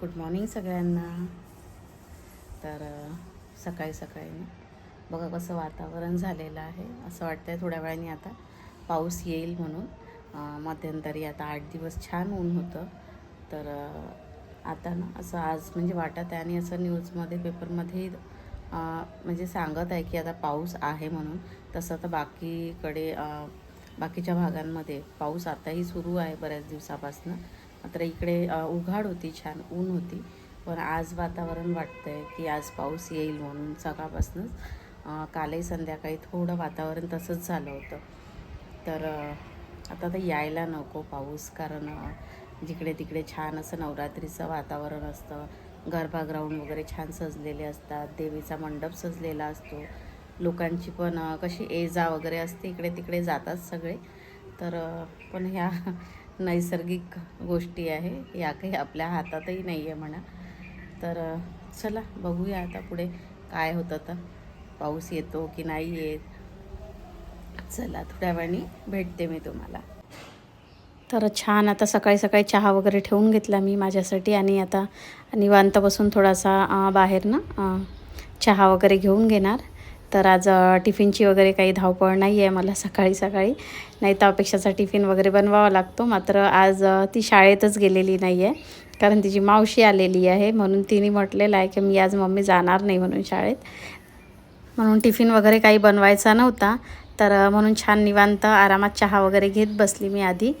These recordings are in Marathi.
गुड मॉर्निंग सगळ्यांना. तर सकाळी सकाळी बघा कसं वातावरण झालेलं आहे. असं वाटतंय थोड्या वेळाने आता पाऊस येईल म्हणून. मध्यंतरी आता आठ दिवस छान ऊन होतं. तर आता ना असं आज म्हणजे वाटत आहे आणि असं न्यूजमध्ये पेपरमध्ये म्हणजे सांगत आहे की आता पाऊस आहे म्हणून. तसं तर बाकीकडे बाकीच्या भागांमध्ये पाऊस आताही सुरू आहे बऱ्याच दिवसापासून. मात्र इकडे उघाड होती छान ऊन होती. पण आज वातावरण वाटतंय की आज पाऊस येईल म्हणून सकाळपासूनच कालही संध्याकाळी थोडं वातावरण तसंच झालं होतं. तर आता तर यायला नको पाऊस कारण जिकडे तिकडे छान असं नवरात्रीचं वातावरण असतं. गरबा ग्राउंड वगैरे छान सजलेले असतात. देवीचा मंडप सजलेला असतो. लोकांची पण कशी ये जा वगैरे असते इकडे तिकडे जातात सगळे. तर पण ह्या नैसर्गिक गोष्टी आहे या काही आपल्या हातातही नाही आहे म्हणा. तर चला बघूया आता पुढे काय होतं तर पाऊस येतो की नाही येत? चला थोड्या वेळाने भेटते मी तुम्हाला. तर छान आता सकाळी सकाळी चहा वगैरे ठेवून घेतला मी माझ्यासाठी आणि आता निवांत बसून थोडासा बाहेर ना चहा वगैरे घेऊन घेणार. तर आज टिफिनची वगैरे काही धावपळ नाही आहे मला सकाळी सकाळी. नाही तर अपेक्षाचा टिफिन वगैरे बनवावा लागतो. मात्र आज ती शाळेतच गेलेली नाही आहे कारण तिची मावशी आलेली आहे. म्हणून तिने म्हटलेलं आहे की मी आज मम्मी जाणार नाही म्हणून शाळेत. म्हणून टिफिन वगैरे काही बनवायचा नव्हता. तर म्हणून छान निवांत आरामात चहा वगैरे घेत बसली मी आधी.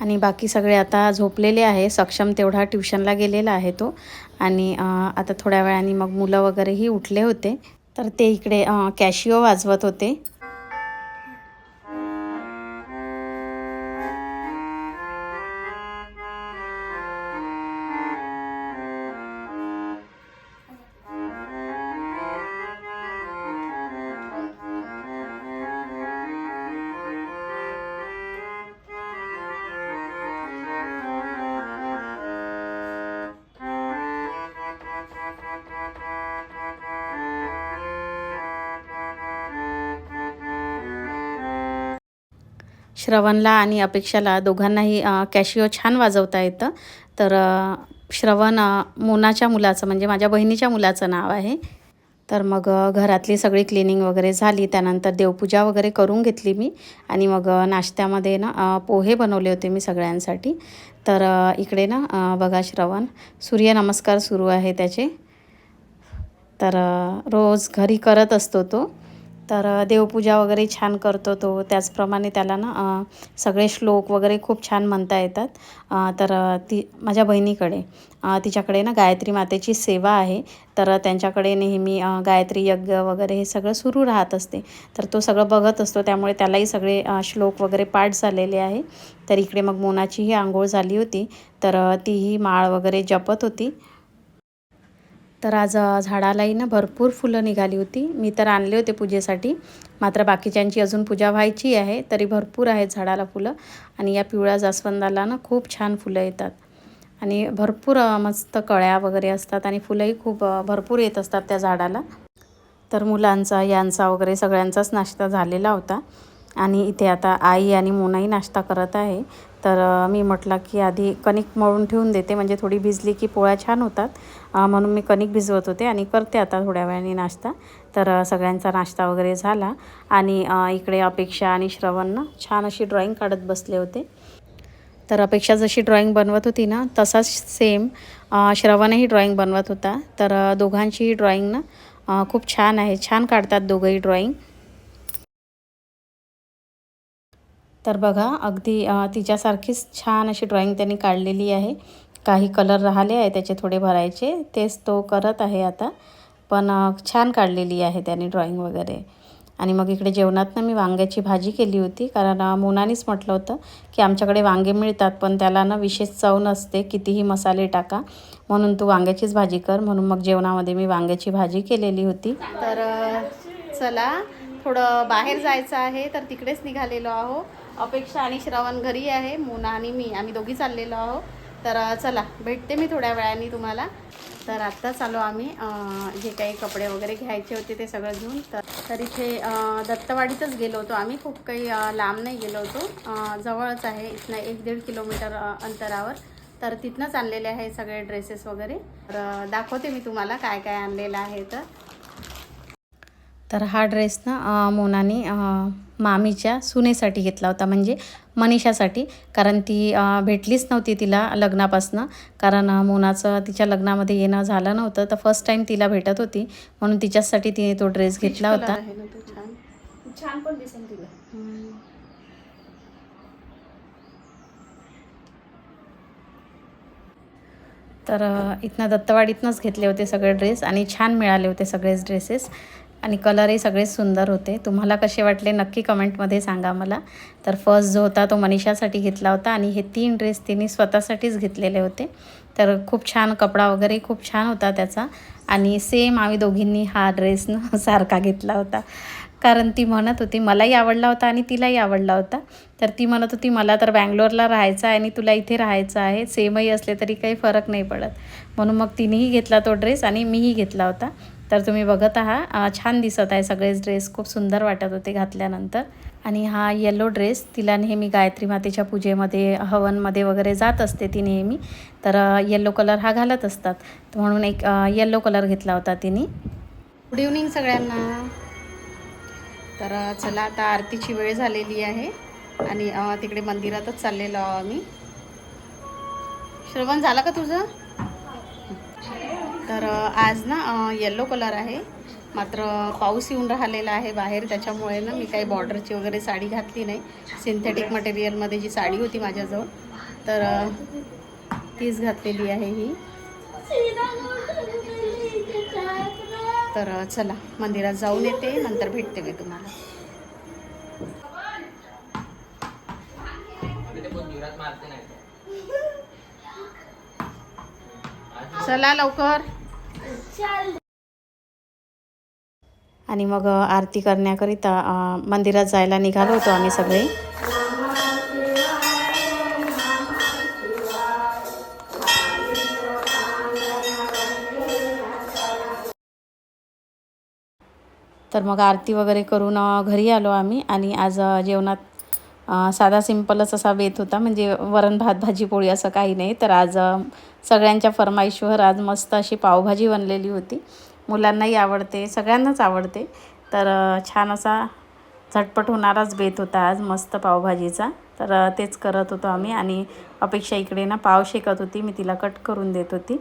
आणि बाकी सगळे आता झोपलेले आहे. सक्षम तेवढा ट्युशनला गेलेला आहे तो. आणि आता थोड्या वेळाने मग मुलं वगैरेही उठले होते. तर ते इकडे कॅशिओ वाजवत होते. श्रवणला आणि अपेक्षाला दोघांनाही कॅशिओ छान वाजवता येतं. तर श्रवण मोनाच्या मुलाचं म्हणजे माझ्या बहिणीच्या मुलाचं नाव आहे. तर मग घरातली सगळी क्लिनिंग वगैरे झाली. त्यानंतर देवपूजा वगैरे करून घेतली मी. आणि मग नाश्त्यामध्ये ना पोहे बनवले होते मी सगळ्यांसाठी. तर इकडे ना बघा श्रवण. सूर्यनमस्कार सुरू आहे त्याचे. तर रोज घरी करत असतो तो. तर देवपूजा वगैरे छान करतो तो. त्याचप्रमाणे त्याला ना सगळे श्लोक वगैरे खूप छान म्हणता येतात. तर ती माझ्या बहिणीकडे. तिच्याकडे ना गायत्री मातेची सेवा आहे. तर त्यांच्याकडे नेहमी गायत्री यज्ञ वगैरे हे सगळं सुरू राहत असते. तर तो सगळं बघत असतो. त्यामुळे त्यालाही सगळे श्लोक वगैरे पाठ झालेले आहे. तर इकडे मग मोनाचीही आंघोळ झाली होती. तर तीही माळ वगैरे जपत होती. तर आज झाडालाही ना भरपूर फुलं निघाली होती. मी तर आणले होते पूजेसाठी. मात्र बाकीच्यांची अजून पूजा व्हायची आहे तरी भरपूर आहेत झाडाला फुलं. आणि या पिवळ्या जास्वंदाला ना खूप छान फुलं येतात. आणि भरपूर मस्त कळ्या वगैरे असतात आणि फुलंही खूप भरपूर येत असतात त्या झाडाला. तर मुलांचा यांचा वगैरे सगळ्यांचाच नाश्ता झालेला होता. आणि इथे आता आई आणि मोनाही नाश्ता करत आहे. तर मी म्हटलं की आधी कणिक मळून ठेवून देते. म्हणजे थोडी भिजली की पोळ्या छान होतात. म्हणून मी कणिक भिजवत होते आणि करते आता थोड्या वेळाने नाश्ता. तर सगळ्यांचा नाश्ता वगैरे झाला आणि इकडे अपेक्षा आणि श्रवण ना छान अशी ड्रॉईंग काढत बसले होते. तर अपेक्षा जशी ड्रॉईंग बनवत होती ना तसाच सेम श्रवणही ड्रॉईंग बनवत होता. तर दोघांचीही ड्रॉईंग ना खूप छान आहे. छान काढतात दोघंही ड्रॉईंग तर बघा अगदी तिच्यासारखीच छान अशी ड्रॉईंग त्यांनी काढलेली आहे. काही कलर राहिले आहे त्याचे थोडे भरायचे. तेच तो करत आहे आता. पण छान काढलेली आहे त्याने ड्रॉईंग वगैरे. आणि मग इकडे जेवणात ना मी वांग्याची भाजी केली होती. कारण मुनानीच मोनानीच म्हटलं होतं की आमच्याकडे वांगे मिळतात पण त्याला ना विशेष चव नसते. कितीही मसाले टाका. म्हणून तू वांग्याचीच भाजी कर. म्हणून मग जेवणामध्ये मी वांग्याची भाजी केलेली होती. तर चला. थोडं बाहेर जायचं आहे. तर तिकडेच निघालेलो आहो. अपेक्षा आणि श्रवण घरी आहे. मोना आणि मी आम्ही दोघी चाललेलो आहो तर चला भेटते मी थोड्या वेळाने तुम्हाला. तर आत्ताच आलो आम्ही जे काही कपडे वगैरे घ्यायचे होते ते सगळं घेऊन. तर तर इथे दत्तवाडीतच गेलो होतो आम्ही. खूप काही लांब नाही गेलो होतो. जवळच आहे. इथनं एक दीड किलोमीटर अंतरावर. तर तिथनंच आणलेले आहे सगळे ड्रेसेस वगैरे. तर दाखवते मी तुम्हाला काय काय आणलेलं आहे तर. तर हा ड्रेस ना मोनाने मामीच्या सुनेसाठी घेतला होता म्हणजे मनीषासाठी. कारण ती भेटलीच नव्हती तिला लग्नापासनं. कारण मोनाचं तिच्या लग्नामध्ये येणं झालं नव्हतं तर फर्स्ट टाईम तिला भेटत होती. म्हणून तिच्यासाठी तिने तो ड्रेस घेतला होता. छान? छान पण दिसेल तुला. तर इथनं दत्तवाडीतनंच घेतले होते सगळे ड्रेस आणि छान मिळाले होते सगळेच ड्रेसेस. आणि कलरही सगळे सुंदर होते. तुम्हाला कसे वाटले नक्की कमेंटमध्ये सांगा मला तर फर्स्ट जो होता तो मनीषासाठी घेतला होता आणि हे तीन ड्रेस तिने स्वतःसाठीच घेतलेले होते. तर खूप छान कपडा वगैरे खूप छान होता त्याचा. आणि सेम आम्ही दोघींनी हा ड्रेस सारखा घेतला होता. कारण ती म्हणत होती मलाही आवडला होता आणि तिलाही आवडला होता. तर ती म्हणत होती मला तर बँगलोरला राहायचं आहे आणि तुला इथे राहायचं आहे. सेमही असले तरी काही फरक नाही पडत. म्हणून मग तिनेही घेतला तो ड्रेस आणि मीही घेतला होता. तर तुम्ही बघत आहात छान दिसत आहे. सगळेच ड्रेस खूप सुंदर वाटत होते घातल्यानंतर. आणि हा येलो ड्रेस तिला नेहमी गायत्री मातेच्या पूजेमध्ये हवनमध्ये वगैरे जात असते ती नेहमी. तर येल्लो कलर हा घालत असतात. म्हणून एक येल्लो कलर घेतला होता तिने. गुड इव्हनिंग सगळ्यांना. तर चला आता आरतीची वेळ झालेली आहे. आणि तिकडे मंदिरातच चाललेलो आहो आम्ही. श्रवण झालं का तुझं? तर आज ना येल्लो कलर आहे. मात्र पाऊस येऊन राहिलेला आहे बाहेर. त्याच्यामुळे ना मी काही बॉर्डरची वगैरे साडी घातली नाही. सिंथेटिक मटेरियलमध्ये जी साडी होती माझ्याजवळ तर तीच घातलेली आहे ही. तर चला मंदिरात जाऊन येते. नंतर भेटते मी तुम्हाला. चला लवकर. आणि मग आरती करण्याकरिता मंदिरात जायला निघालो होतो आम्ही सगळे. तर मग आरती वगैरे करून घरी आलो आम्ही आणि आज जेवणात साधा सिंपलच असा बेत होता. म्हणजे वरण भात भाजी पोळी असं काही नाही. तर आज सगळ्यांच्या फरमाईशवर आज मस्त अशी पावभाजी बनलेली होती. मुलांनाही आवडते सगळ्यांनाच आवडते. तर छान असा झटपट होणाराच बेत होता आज मस्त पावभाजीचा. तर तेच करत होतो आम्ही आणि अपेक्षा इकडे ना पाव शेकत होती. मी तिला कट करून देत होती.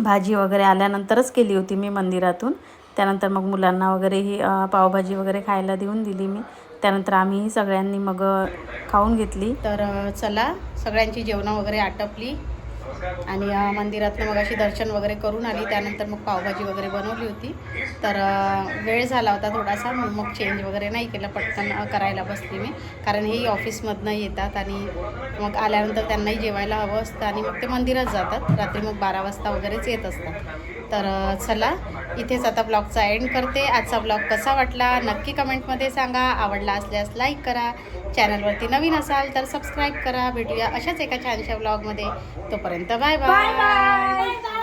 भाजी वगैरे आल्यानंतरच केली होती मी मंदिरातून. त्यानंतर मग मुलांना वगैरे ही पावभाजी वगैरे खायला देऊन दिली मी. त्यानंतर आम्ही सगळ्यांनी मग खाऊन घेतली. तर चला सगळ्यांची जेवणं वगैरे आटपली. आणि मंदिरातनं मग अशी दर्शन वगैरे करून आली. त्यानंतर मग पावभाजी वगैरे बनवली होती. तर वेळ झाला होता थोडासा. मग मग चेंज वगैरे नाही केलं. पटकन करायला बसली मी. कारण हेही ऑफिसमधनं येतात आणि मग आल्यानंतर त्यांनाही जेवायला हवं असतं आणि मग ते मंदिरात जातात. रात्री मग बारा वाजता वगैरेच येत असतात. तर चला इथेच आता ब्लॉगचा एंड करते. आजचा ब्लॉग कसा वाटला? नक्की कमेंटमध्ये सांगा. आवडला असल्यास लाईक करा. चॅनलवरती नवीन असाल तर सबस्क्राईब करा. भेटूया अशाच एका छानशा ब्लॉगमध्ये. तोपर्यंत Bye-bye.